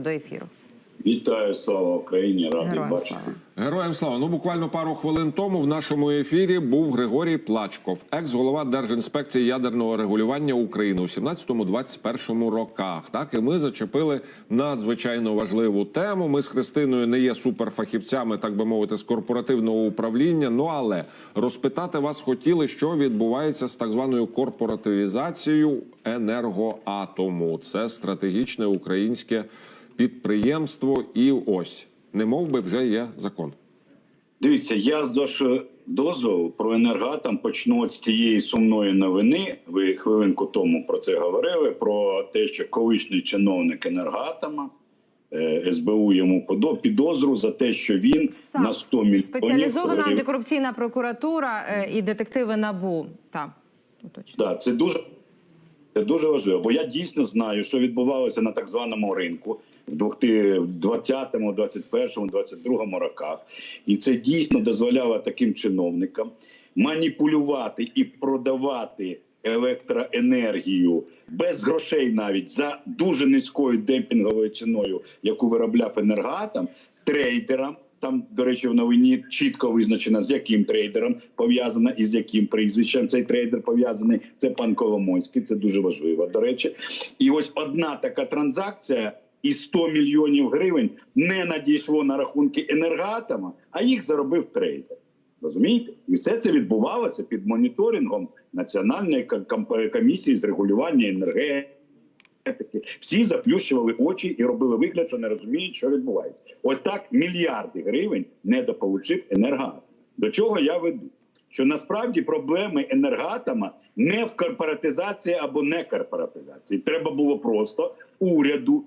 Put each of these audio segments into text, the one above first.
до ефіру. Вітаю, слава Україні! Радий Героям бачити. слава. Героям слава. Ну буквально пару хвилин тому в нашому ефірі був Григорій Плачков, екс-голова Держінспекції ядерного регулювання України у 17-21 роках. Так і ми зачепили надзвичайно важливу тему. Ми з Христиною не є суперфахівцями, так би мовити, з корпоративного управління. Ну але розпитати вас хотіли, що відбувається з так званою корпоративізацією енергоатому. Це стратегічне українське підприємство. І ось не мов би вже є закон. Дивіться, я з вашого дозволу про енергоатом почну от з тієї сумної новини. Ви хвилинку тому про це говорили. Про те, що колишній чиновник енергоатома е, СБУ йому подав підозру за те, що він на 100 мільйонів спеціалізована гривень- антикорупційна прокуратура е, і детективи набу. Так, точно. Так, це дуже, це дуже важливо, бо я дійсно знаю, що відбувалося на так званому ринку в 20-му, 21-му, 22-му роках. І це дійсно дозволяло таким чиновникам маніпулювати і продавати електроенергію без грошей навіть за дуже низькою демпінговою ціною, яку виробляв енергоатом, трейдерам. Там, до речі, в новині чітко визначено, з яким трейдером пов'язано і з яким прізвищем цей трейдер пов'язаний. Це пан Коломойський. Це дуже важливо. До речі, і ось одна така транзакція і 100 мільйонів гривень не надійшло на рахунки енергоатома, а їх заробив трейдер. Розумієте? І все це відбувалося під моніторингом Національної ком- комісії з регулювання енергетики. Всі заплющували очі і робили вигляд, що не розуміють, що відбувається. Ось так мільярди гривень недополучив енергоатом. До чого я веду? Що насправді проблеми енергоатома не в корпоратизації або не корпоратизації. Треба було просто уряду,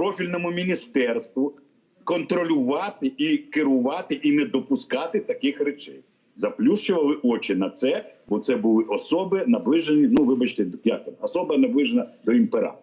профільному міністерству контролювати і керувати, і не допускати таких речей. Заплющували очі на це, бо це були особи наближені. Ну, вибачте, як там, особа наближена до імператора.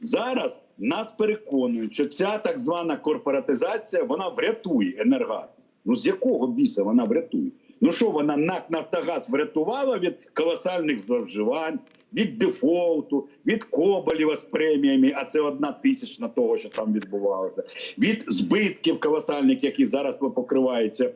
Зараз нас переконують, що ця так звана корпоратизація вона врятує енергоатом. Ну з якого біса вона врятує? Ну що вона НАК Нафтогаз врятувала від колосальних зловживань, від дефолту, від Коболєва з преміями, а це одна тисячна того, що там відбувалося, від збитків колосальних, які зараз покриваються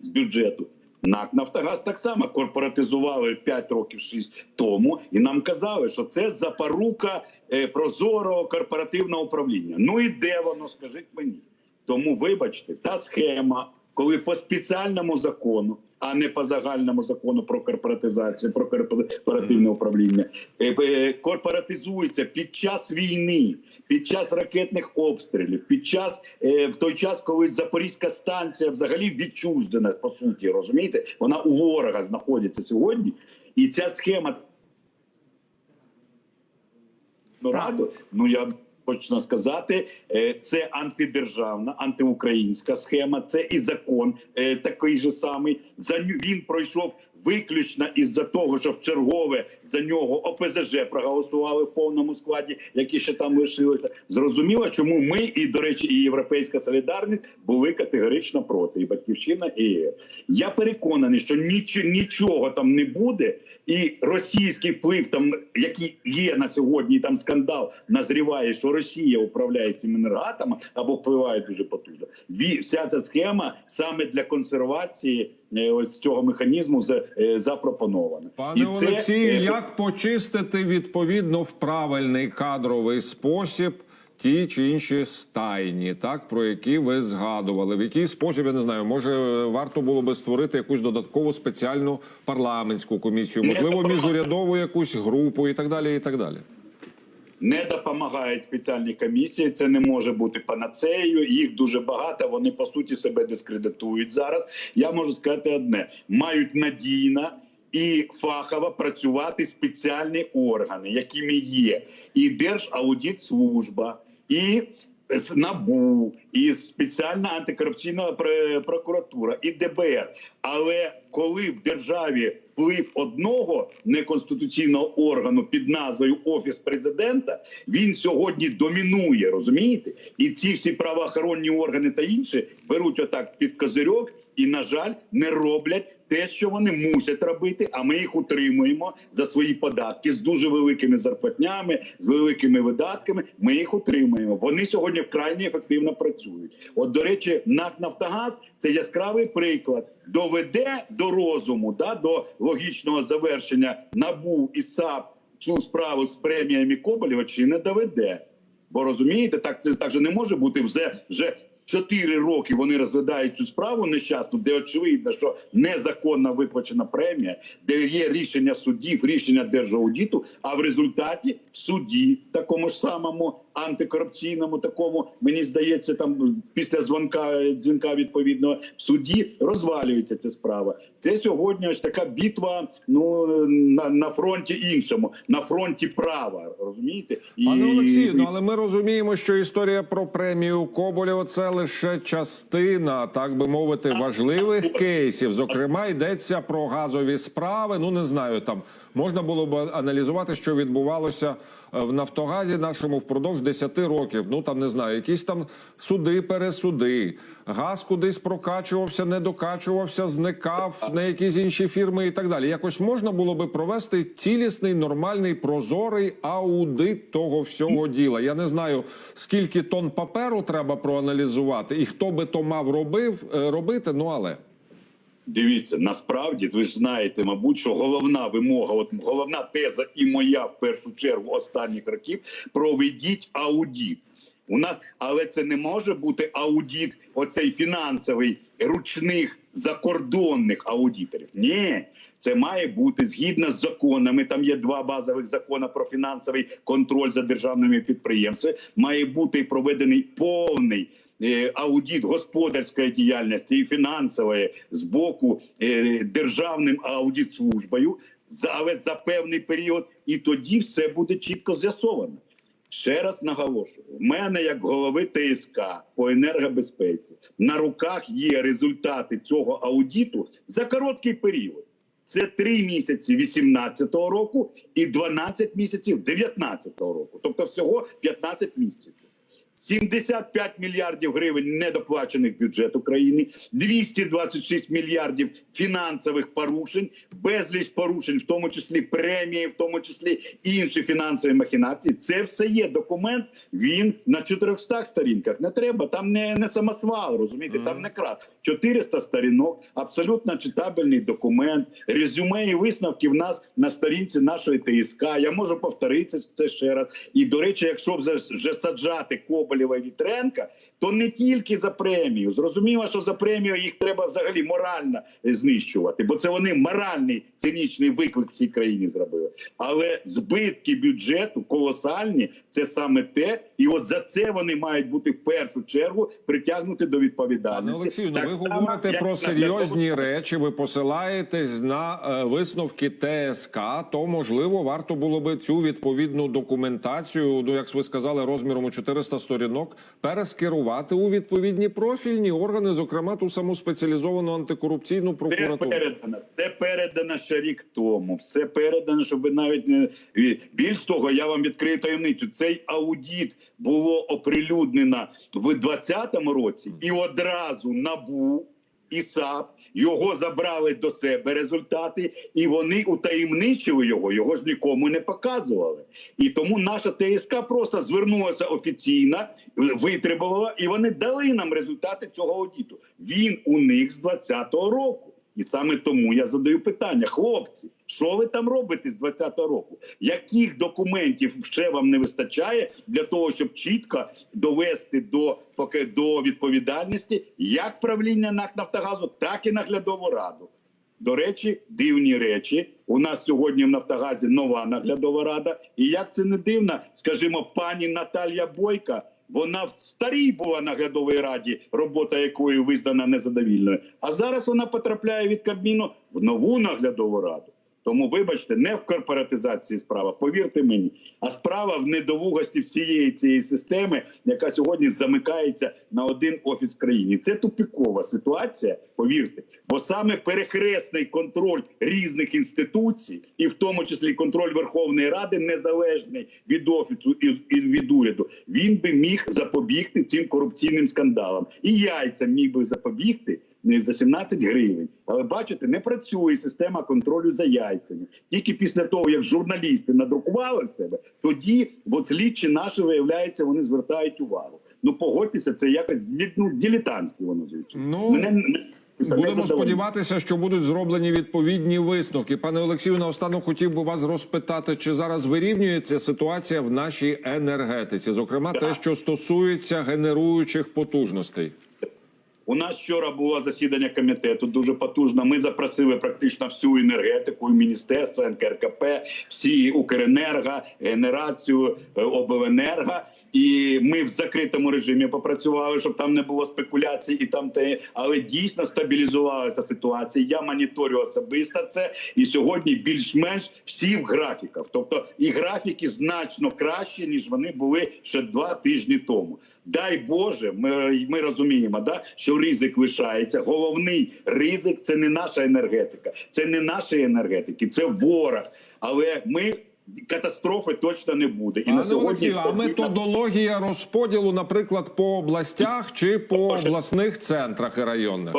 з бюджету. НАК Нафтогаз так само корпоратизували 5 років 6 тому, і нам казали, що це запорука е, прозорого корпоративного управління. Ну і де воно, скажіть мені? Тому, вибачте, та схема, коли по спеціальному закону, а не по загальному закону про корпоратизацію, про корпоративне управління, е, е, корпоратизується під час війни, під час ракетних обстрілів, під час е, в той час, коли Запорізька станція взагалі відчуждена, по суті, розумієте, вона у ворога знаходиться сьогодні, і ця схема ну, раду. Ну я точно сказати, е, це антидержавна, антиукраїнська схема. Це і закон е, такий же самий. За він пройшов виключно із-за того, що в чергове за нього ОПЗЖ проголосували в повному складі, які ще там лишилися. Зрозуміло, чому ми і до речі, і європейська солідарність були категорично проти. І батьківщина і я переконаний, що нічого, нічого там не буде, і російський вплив, там який є на сьогодні, там скандал назріває, що Росія управляє цими енергатами або впливає дуже потужно. Вся ця схема саме для консервації ось цього механізму е. Пане І це, Олексію, е, як почистити відповідно в правильний кадровий спосіб ті чи інші стайні, так про які ви згадували? В який спосіб я не знаю, може варто було би створити якусь додаткову спеціальну парламентську комісію, можливо, міжурядову якусь групу і так далі. І так далі. Не допомагають спеціальні комісії. Це не може бути панацеєю. Їх дуже багато. Вони по суті себе дискредитують зараз. Я можу сказати одне: мають надійно. І фахово працювати спеціальні органи, якими є і Держаудитслужба, і з НАБУ, і спеціальна антикорупційна прокуратура, і ДБР. Але коли в державі вплив одного неконституційного органу під назвою Офіс президента, він сьогодні домінує, розумієте? І ці всі правоохоронні органи та інші беруть отак під козирьок і, на жаль, не роблять те, що вони мусять робити, а ми їх утримуємо за свої податки з дуже великими зарплатнями, з великими видатками. Ми їх утримуємо. Вони сьогодні вкрай неефективно працюють. От, до речі, НАК Нафтогаз це яскравий приклад. Доведе до розуму, да, до логічного завершення НАБУ і САП цю справу з преміями Коболєва чи не доведе. Бо розумієте, так це так же не може бути. Вже вже чотири роки вони розглядають цю справу нещасну, де очевидно, що незаконно виплачена премія, де є рішення судів, рішення держаудіту. А в результаті в суді, такому ж самому антикорупційному, такому мені здається, там після дзвонка дзвінка відповідного в суді розвалюється ця справа. Це сьогодні ось така битва. Ну на, на фронті іншому, на фронті права. Розумієте, І- Пане Олексію, ну але ми розуміємо, що історія про премію Коболєва це лише частина, так би мовити, важливих кейсів. Зокрема, йдеться про газові справи. Ну не знаю, там можна було б аналізувати, що відбувалося е, в Нафтогазі нашому впродовж 10 років. Ну там не знаю, якісь там суди, пересуди. Газ кудись прокачувався, не докачувався, зникав на якісь інші фірми і так далі. Якось можна було би провести цілісний, нормальний, прозорий аудит того всього діла. Я не знаю, скільки тонн паперу треба проаналізувати, і хто би то мав робив е, робити. Ну але Дивіться, насправді ви ж знаєте, мабуть, що головна вимога, от головна теза і моя в першу чергу останніх років проведіть аудіт. У нас, але це не може бути аудіт, оцей фінансовий ручних закордонних аудиторів. Ні, це має бути згідно з законами. Там є два базових закони про фінансовий контроль за державними підприємствами. Має бути проведений повний аудит господарської діяльності і фінансової з боку е, державним аудитслужбою, але за певний період, і тоді все буде чітко з'ясовано. Ще раз наголошую: в мене, як голови ТСК по енергобезпеці, на руках є результати цього аудиту за короткий період. Це 3 місяці 18 року і 12 місяців 19 року. Тобто всього 15 місяців. 75 мільярдів гривень недоплачених в бюджет України, 226 мільярдів фінансових порушень, безліч порушень, в тому числі премії, в тому числі інші фінансові махінації. Це все є документ. Він на 400 сторінках. Не треба. Там не, не самосвал, розумієте, там не крат. 400 сторінок, абсолютно читабельний документ. Резюме і висновки в нас на сторінці нашої ТСК. Я можу повторити це ще раз. І до речі, якщо вже, вже саджати Коболєва і Вітренка, то не тільки за премію. Зрозуміло, що за премію їх треба взагалі морально знищувати, бо це вони моральний цинічний виклик в цій країні зробили. Але збитки бюджету колосальні. Це саме те, і от за це вони мають бути в першу чергу притягнути до Пане відповідальності. Олексію, ну Так ви само, говорите про серйозні наглядовому- речі. Ви посилаєтесь на е, висновки ТСК. То можливо варто було би цю відповідну документацію, ну як ви сказали, розміром у 400 сторінок, перескерувати у відповідні профільні органи, зокрема ту саму спеціалізовану антикорупційну Це прокуратуру. передано. Це передано ще рік тому. Все передано, щоб ви навіть не більш того, я вам відкрию таємницю. Цей аудіт було оприлюднено в 2020 році, і одразу набу і САП його забрали до себе результати, і вони утаємничили його. Його ж нікому не показували. І тому наша ТСК просто звернулася офіційно, витребувала, і вони дали нам результати цього аудіту. Він у них з 2020 року. І саме тому я задаю питання, хлопці, що ви там робите з 2020 року? Яких документів ще вам не вистачає для того, щоб чітко довести до поки до відповідальності як правління НАК Нафтогазу, так і наглядову раду? До речі, дивні речі. У нас сьогодні в Нафтогазі нова наглядова рада. І як це не дивно, скажімо, пані Наталія Бойка. Вона в старій була наглядовій раді, робота якої визнана незадовільною. А зараз вона потрапляє від Кабміну в нову наглядову раду. Тому, вибачте, не в корпоратизації справа, повірте мені, а справа в недолугості всієї цієї системи, яка сьогодні замикається на один офіс в країні. Це тупікова ситуація, повірте, бо саме перехресний контроль різних інституцій, і в тому числі контроль Верховної Ради, незалежний від офісу і від уряду, він би міг запобігти цим корупційним скандалам. І яйця міг би запобігти за 17 гривень. Але бачите, не працює система контролю за яйцями. Тільки після того, як журналісти надрукували в себе, тоді от слідчі наші виявляється, вони звертають увагу. Ну погодьтеся, це якось ну, дилетантське воно звучить. Ну, Мене не- не Будемо сподіватися, що будуть зроблені відповідні висновки. Пане Олексію, наостанок хотів би вас розпитати, чи зараз вирівнюється ситуація в нашій енергетиці, зокрема те, що стосується генеруючих потужностей. У нас вчора було засідання комітету дуже потужно. Ми запросили практично всю енергетику, міністерство, НКРКП, всі Укренерго, генерацію, е, обленерго. І ми в закритому режимі попрацювали, щоб там не було спекуляцій, і там те, але дійсно стабілізувалася ситуація. Я моніторю особисто це, і сьогодні більш-менш всі в графіках. Тобто і графіки значно кращі ніж вони були ще два тижні тому. Дай Боже, ми, ми розуміємо, да, що ризик лишається. Головний ризик це не наша енергетика, це не наші енергетики, це ворог. Але ми катастрофи точно не буде. І на Пане сьогодні Олексію, а методологія розподілу, наприклад, по областях чи по обласних центрах і районах?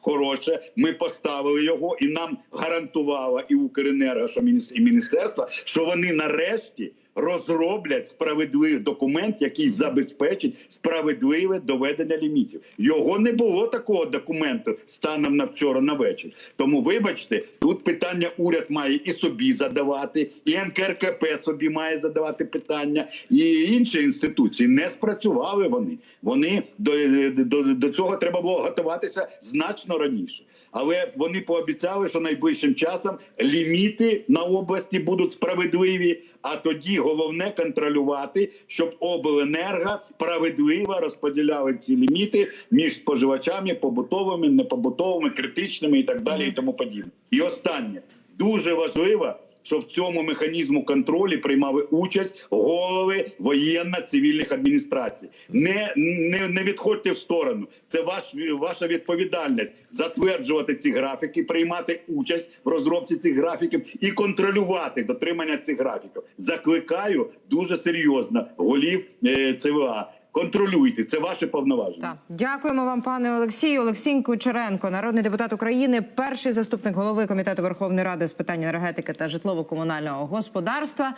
Хороше, ми поставили його, і нам гарантувала і Укренерго, що і міністерство, що вони нарешті розроблять справедливий документ, який забезпечить справедливе доведення лімітів. Його не було такого документу станом на вчора на вечір. Тому, вибачте, тут питання уряд має і собі задавати, і НКРКП собі має задавати питання, і інші інституції не спрацювали вони. Вони до, до, до цього треба було готуватися значно раніше. Але вони пообіцяли, що найближчим часом ліміти на області будуть справедливі. А тоді головне контролювати, щоб обленерго справедливо розподіляли ці ліміти між споживачами побутовими, непобутовими, критичними і так далі, і тому подібне. І останнє дуже важливо. Що в цьому механізму контролі приймали участь голови воєнно-цивільних адміністрацій. Не, не, не відходьте в сторону. Це ваш ваша відповідальність затверджувати ці графіки, приймати участь в розробці цих графіків і контролювати дотримання цих графіків. Закликаю дуже серйозно голів е, ЦВА. Контролюйте це ваше повноваження. Так. Дякуємо вам, пане Олексію. Олексій Кучеренко, народний депутат України, перший заступник голови комітету Верховної Ради з питань енергетики та житлово-комунального господарства.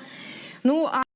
Ну а